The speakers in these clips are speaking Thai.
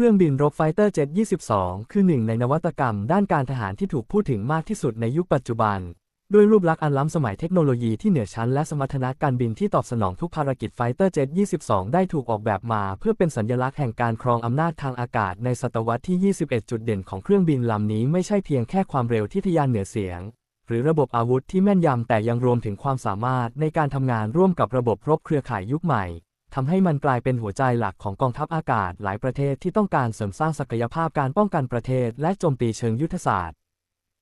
เครื่องบินรบไฟเตอร์เจ็ต22 คือหนึ่งในนวัตกรรมด้านการทหารที่ถูกพูดถึงมากที่สุดในยุคปัจจุบัน ด้วยรูปลักษณ์อันล้ำสมัยเทคโนโลยีที่เหนือชั้นและสมรรถนะการบินที่ตอบสนองทุกภารกิจไฟเตอร์เจ็ต22 ได้ถูกออกแบบมา เพื่อเป็นสัญลักษณ์แห่งการครองอำนาจทางอากาศในศตวรรษที่ 21 จุดเด่นของเครื่องบินลำนี้ไม่ใช่เพียงแค่ความเร็วที่ทะยานเหนือเสียง หรือระบบอาวุธที่แม่นยำแต่ยังรวมถึงความสามารถในการทำงานร่วมกับระบบรบเครือข่ายยุคใหม่ ทำให้มันกลายเป็นหัวใจหลักของกองทัพอากาศหลายประเทศที่ต้องการเสริมสร้างศักยภาพการป้องกันประเทศและโจมตีเชิงยุทธศาสตร์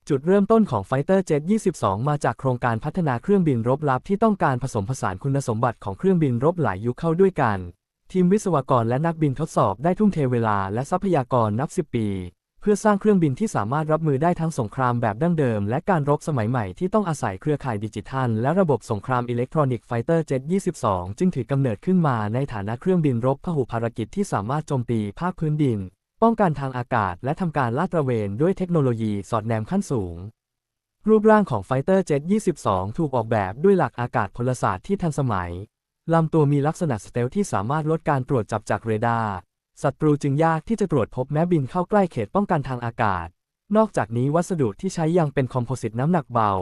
จุดเริ่มต้นของไฟเตอร์เจ็22 มาจากโครงการพัฒนาเครื่องบินรบลับที่ต้องการผสมผสานคุณสมบัติของเครื่องบินรบหลายยุคเข้าด้วยกัน ทีมวิศวกรและนักบินทดสอบได้ทุ่มเทเวลาและทรัพยากรนับ10ปี พื่อสร้างเครื่องบินที่สามารถรับมือได้ทั้งสงครามแบบดั้งเดิม และการรบสมัยใหม่ที่ต้องอาศัยเครือข่ายดิจิทัล และระบบสงครามอิเล็กทรอนิกส์ไฟเตอร์เจ็ต22 จึงถือกำเนิดขึ้นมาในฐานะเครื่องบินรบพหุภารกิจที่สามารถโจมตีภาคพื้นดิน ป้องกันทางอากาศ และทำการลาดตระเวนด้วยเทคโนโลยีสอดแนมขั้นสูง รูปร่างของไฟเตอร์เจ็ต22 ถูกออกแบบด้วยหลักอากาศพลศาสตร์ที่ทันสมัยลำตัวมีลักษณะสเตลที่สามารถลดการตรวจจับจากเรดาร์ ศัตรูจึงยากที่จะตรวจพบแม้บินเข้าใกล้เขตป้องกันทางอากาศ นอกจากนี้วัสดุที่ใช้ยังเป็นคอมโพสิตน้ำหนักเบา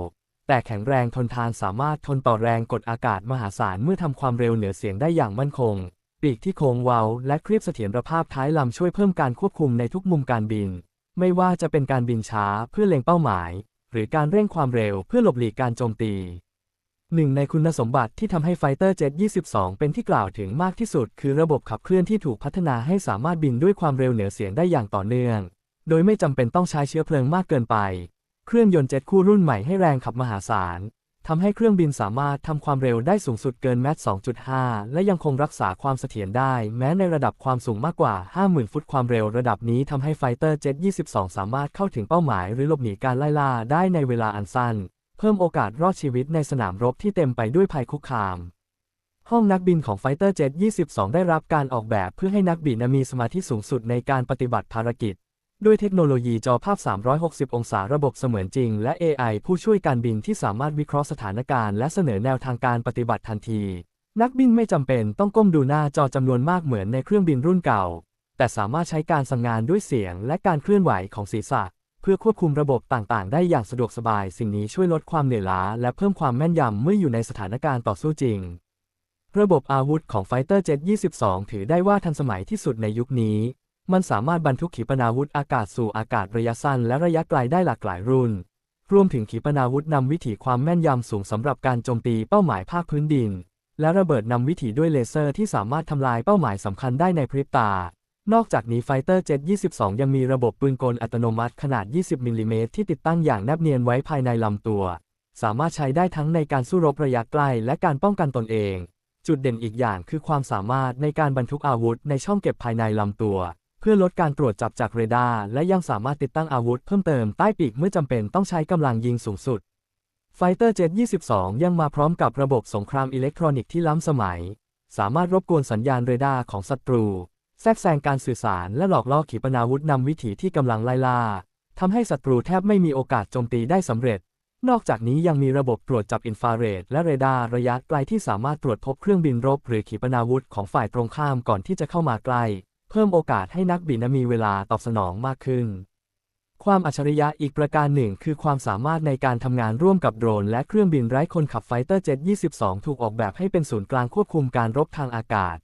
แต่แข็งแรงทนทานสามารถทนต่อแรงกดอากาศมหาศาลเมื่อทำความเร็วเหนือเสียงได้อย่างมั่นคง ปีกที่โค้งเว้าและครีบเสถียรภาพท้ายลำช่วยเพิ่มการควบคุมในทุกมุมการบิน ไม่ว่าจะเป็นการบินช้าเพื่อเล็งเป้าหมาย หรือการเร่งความเร็วเพื่อหลบหลีกการโจมตี หนึ่งในคุณสมบัติที่ทำให้ไฟเตอร์เจ็ต22 เป็นที่กล่าวถึงมากที่สุด คือระบบขับเคลื่อนที่ถูกพัฒนาให้สามารถบินด้วยความเร็วเหนือเสียงได้อย่างต่อเนื่อง โดยไม่จำเป็นต้องใช้เชื้อเพลิงมากเกินไป เครื่องยนต์เจ็ตคู่รุ่นใหม่ให้แรงขับมหาศาลทำให้เครื่องบินสามารถทำความเร็วได้สูงสุดเกินแมท2.5 และยังคงรักษาความเสถียรได้ แม้ในระดับความสูงมากกว่า 50,000 ฟุตความเร็วระดับนี้ทำให้ไฟเตอร์เจ็ต22 สามารถเข้าถึงเป้าหมาย หรือหลบหนีการไล่ล่าได้ในเวลาอันสั้น เพิ่มโอกาสรอดชีวิตในสนามรบที่เต็มไปด้วยภัยคุกคาม ห้องนักบินของไฟเตอร์เจ็ต22 ได้รับการออกแบบเพื่อให้นักบินมีสมาธิสูงสุดในการปฏิบัติภารกิจ ด้วยเทคโนโลยีจอภาพ 360 องศาระบบเสมือนจริง และ AI ผู้ช่วยการบินที่สามารถวิเคราะห์สถานการณ์และเสนอแนวทางการปฏิบัติทันที นักบินไม่จำเป็นต้องก้มดูหน้าจอจำนวนมากเหมือนในเครื่องบินรุ่นเก่า แต่สามารถใช้การสั่งงานด้วยเสียงและการเคลื่อนไหวของศีรษะ เพื่อควบคุมระบบต่างๆ ได้อย่างสะดวกสบาย สิ่งนี้ช่วยลดความเหนื่อยล้า และเพิ่มความแม่นยำเมื่ออยู่ในสถานการณ์ต่อสู้จริง ระบบอาวุธของไฟเตอร์เจ็22 ถือได้ว่าทันสมัยที่สุดในยุคนี้ มันสามารถบรรทุกขีปนาวุธอากาศสู่อากาศระยะสั้น และระยะไกลได้หลากหลายรุ่น รวมถึงขีปนาวุธนำวิถีความแม่นยำสูงสำหรับการโจมตีเป้าหมายภาคพื้นดิน และระเบิดนำวิถีด้วยเลเซอร์ที่สามารถทำลายเป้าหมายสำคัญได้ในพริบตา นอกจากนี้ไฟเตอร์เจ็ต22 ยังมีระบบปืนกลอัตโนมัติขนาด 20มิลลิเมตรที่ติดตั้งอย่างแนบเนียนไว้ภายในลำตัว สามารถใช้ได้ทั้งในการสู้รบระยะใกล้และการป้องกันตนเอง จุดเด่นอีกอย่างคือความสามารถในการบรรทุกอาวุธในช่องเก็บภายในลำตัว เพื่อลดการตรวจจับจากเรดาร์และยังสามารถติดตั้งอาวุธเพิ่มเติมใต้ปีกเมื่อจำเป็นต้องใช้กำลังยิงสูงสุดไฟเตอร์เจ็ต22 ยังมาพร้อมกับระบบสงครามอิเล็กทรอนิกส์ที่ล้ำสมัย สามารถรบกวนสัญญาณเรดาร์ของศัตรู แทรกแซงการสื่อสารและหลอกล่อขีปนาวุธนำวิถีที่กำลังไล่ล่าทำให้ศัตรูแทบไม่มีโอกาสโจมตีได้สำเร็จ นอกจากนี้ยังมีระบบตรวจจับอินฟราเรดและเรดาร์ระยะไกลที่สามารถตรวจพบเครื่องบินรบหรือขีปนาวุธของฝ่ายตรงข้ามก่อนที่จะเข้ามาใกล้ เพิ่มโอกาสให้นักบินมีเวลาตอบสนองมากขึ้น ความอัจฉริยะอีกประการหนึ่ง คือความสามารถในการทำงานร่วมกับโดรน และเครื่องบินไร้คนขับไฟเตอร์เจ็ต22 ถูกออกแบบให้เป็นศูนย์กลางควบคุมการรบทางอากาศ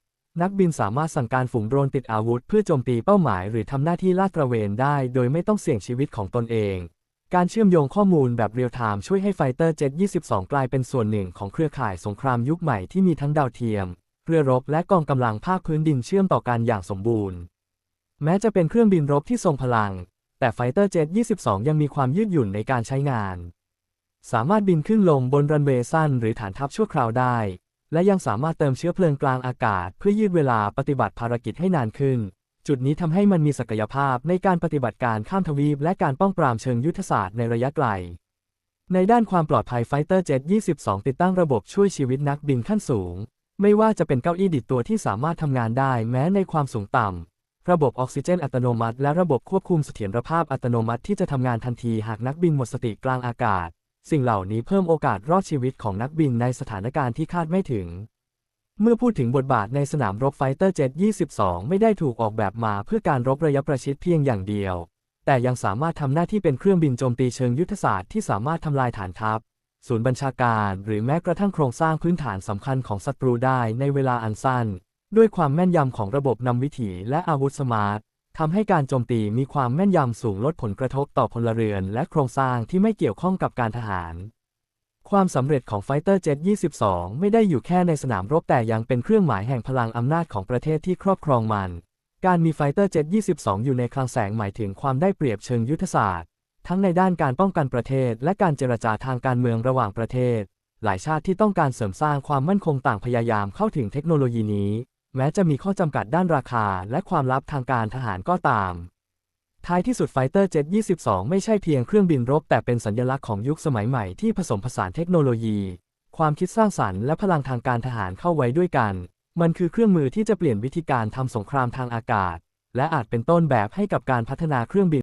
นักบินสามารถสั่งการฝูงโดรนติดอาวุธเพื่อโจมตีเป้าหมาย หรือทำหน้าที่ลาดตระเวนได้ โดยไม่ต้องเสี่ยงชีวิตของตนเอง การเชื่อมโยงข้อมูลแบบเรียลไทม์ช่วยให้ไฟเตอร์เจ็ต22 กลายเป็นส่วนหนึ่งของเครือข่ายสงครามยุคใหม่ที่มีทั้งดาวเทียม เรือรบและกองกำลังภาคพื้นดินเชื่อมต่อกันอย่างสมบูรณ์ แม้จะเป็นเครื่องบินรบที่ทรงพลัง แต่ไฟเตอร์เจ็ต22 ยังมีความยืดหยุ่นในการใช้งาน สามารถบินขึ้นลงบนรันเวย์สั้นหรือฐานทัพชั่วคราวได้ และยังสามารถเติมเชื้อเพลิงกลางอากาศ เพื่อยืดเวลาปฏิบัติภารกิจให้นานขึ้น จุดนี้ทำให้มันมีศักยภาพในการปฏิบัติการข้ามทวีป และการป้องปรามเชิงยุทธศาสตร์ในระยะไกล ในด้านความปลอดภัยไฟเตอร์เจ็ต22 ติดตั้งระบบช่วยชีวิตนักบินขั้นสูง ไม่ว่าจะเป็นเก้าอี้ดิดตัวที่สามารถทำงานได้แม้ในความสูงต่ำระบบออกซิเจนอัตโนมัติ และระบบควบคุมเสถียรภาพอัตโนมัติที่จะทำงานทันทีหากนักบินหมดสติกลางอากาศ สิ่งเหล่านี้เพิ่มโอกาสรอดชีวิตของนักบินในสถานการณ์ที่คาดไม่ถึง เมื่อพูดถึงบทบาทในสนามรบไฟเตอร์เจ็ต22 ไม่ได้ถูกออกแบบมาเพื่อการรบระยะประชิดเพียงอย่างเดียว แต่ยังสามารถทำหน้าที่เป็นเครื่องบินโจมตีเชิงยุทธศาสตร์ที่สามารถทำลายฐานทัพ ศูนย์บัญชาการ หรือแม้กระทั่งโครงสร้างพื้นฐานสำคัญของศัตรูได้ในเวลาอันสั้น ด้วยความแม่นยำของระบบนำวิถีและอาวุธสมาร์ท ทำให้การโจมตีมีความแม่นยำสูงลดผลกระทบต่อพลเรือน และโครงสร้างที่ไม่เกี่ยวข้องกับการทหาร ความสำเร็จของไฟเตอร์เจ็ต22 ไม่ได้อยู่แค่ในสนามรบแต่ยังเป็นเครื่องหมายแห่งพลังอำนาจของประเทศที่ครอบครองมัน การมีไฟเตอร์เจ็ต22 อยู่ในคลังแสงหมายถึงความได้เปรียบเชิงยุทธศาสตร์ ทั้งในด้านการป้องกันประเทศ และการเจรจาทางการเมืองระหว่างประเทศ หลายชาติที่ต้องการเสริมสร้างความมั่นคงต่างพยายามเข้าถึงเทคโนโลยีนี้ แม้จะมีข้อจำกัดด้านราคาและความลับทางการทหารก็ตาม ท้ายที่สุดไฟเตอร์เจ็ต22 ไม่ใช่เพียงเครื่องบินรบ แต่เป็นสัญลักษณ์ของยุคสมัยใหม่ที่ผสมผสานเทคโนโลยี ความคิดสร้างสรรค์และพลังทางการทหารเข้าไว้ด้วยกัน มันคือเครื่องมือที่จะเปลี่ยนวิธีการทำสงครามทางอากาศ และอาจเป็นต้นแบบให้กับการพัฒนาเครื่องบิน